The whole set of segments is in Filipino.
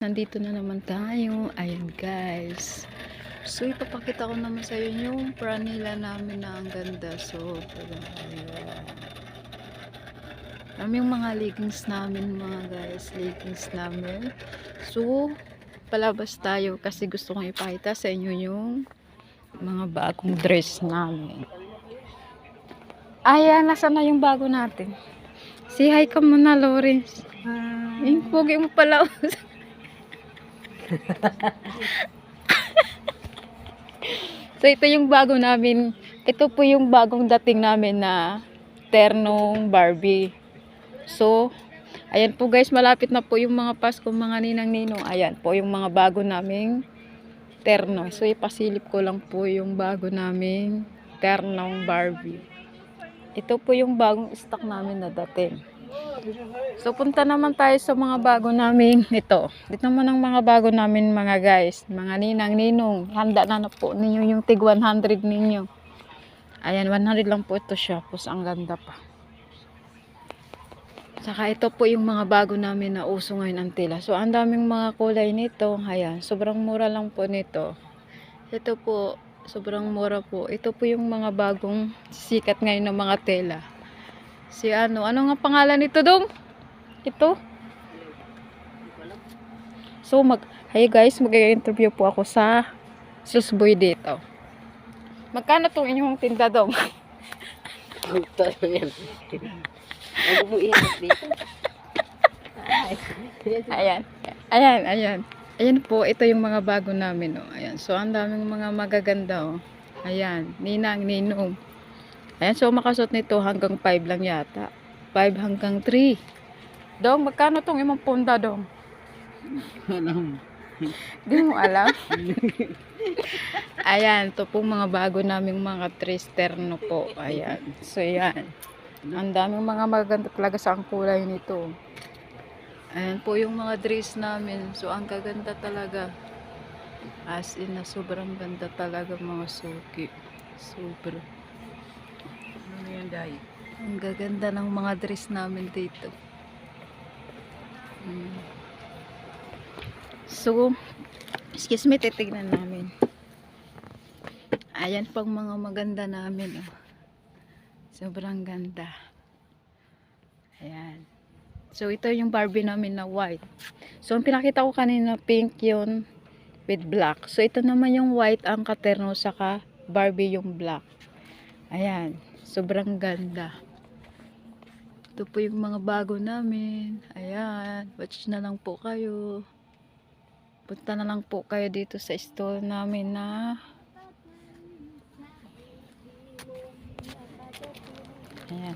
Nandito na naman tayo. Ayan guys. So ipapakita ko naman sa inyo yung pranila namin na ang ganda. So ayan. Kami yung mga leggings namin mga guys. Leggings namin. So palabas tayo kasi gusto kong ipakita sa inyo yung mga bagong dress namin. Ayan, nasa na yung bago natin? Si hi ka muna, Lawrence. Yung pogi mo pala. so, ito yung bago namin. Ito po yung bagong dating namin na ternong Barbie. So, ayan po guys, malapit na po yung mga Pasko, mga ninang-ninong. Ayan po yung mga bago naming terno. So, ipasilip ko lang po yung bago naming ternong Barbie. Ito po yung bagong stock namin na dating. So, punta naman tayo sa mga bago namin ito. Dito naman ang mga bago namin mga guys. Mga ninang, ninong. Handa na na po ninyo yung tig 100 ninyo. Ayan, 100 lang po ito siya. Tapos ang ganda pa. Saka ito po yung mga bago namin na uso ngayon ang tela. So, ang daming mga kulay nito. Ayan, sobrang mura lang po nito. Ito po, sobrang mura po. Ito po yung mga bagong sikat ngayon ng mga tela. Si ano, ano nga pangalan nito dong? Ito. So mag, hey guys, mag-interview po ako sa Susboy dito. Magkano tong inyong tinda dong? Ito yan. Ano mo ihanap dito? Ayan. Ayan, ayan. Ayan po, ito yung mga bago namin, oh. Ayan. So, ang daming mga magaganda, oh. Ayan. Ninang, ninong. Ayan, so makasot nito hanggang 5 lang yata. 5 hanggang 3. Dong, magkano tong imong punda, dong? Di mo alam? Ayan, ito pong mga bago naming mga tristerno po. Ayan. So, ayan. Ang daming mga maganda talaga sa ang kulay nito. Ayan po yung mga dress namin. So, ang gaganda talaga. As in, na sobrang ganda talaga mga suki. Sobra. Day? Ang gaganda ng mga dress namin dito. Mm. So, excuse me, titignan namin. Ayan pang mga maganda namin. Oh. Sobrang ganda. Ayan. So, ito yung Barbie namin na white. So, ang pinakita ko kanina, pink yun with black. So, ito naman yung white ang katerno saka Barbie yung black. Ayan. Sobrang ganda. Ito po yung mga bago namin. Ayan. Watch na lang po kayo. Punta na lang po kayo dito sa store namin na Ayan.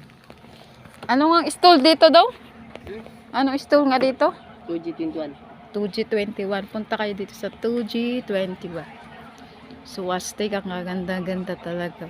Ano nga stall dito daw? Ano stall nga dito? 2G21. 2G21. Punta kayo dito sa 2G21. So, Aztec, ang ganda-ganda talaga.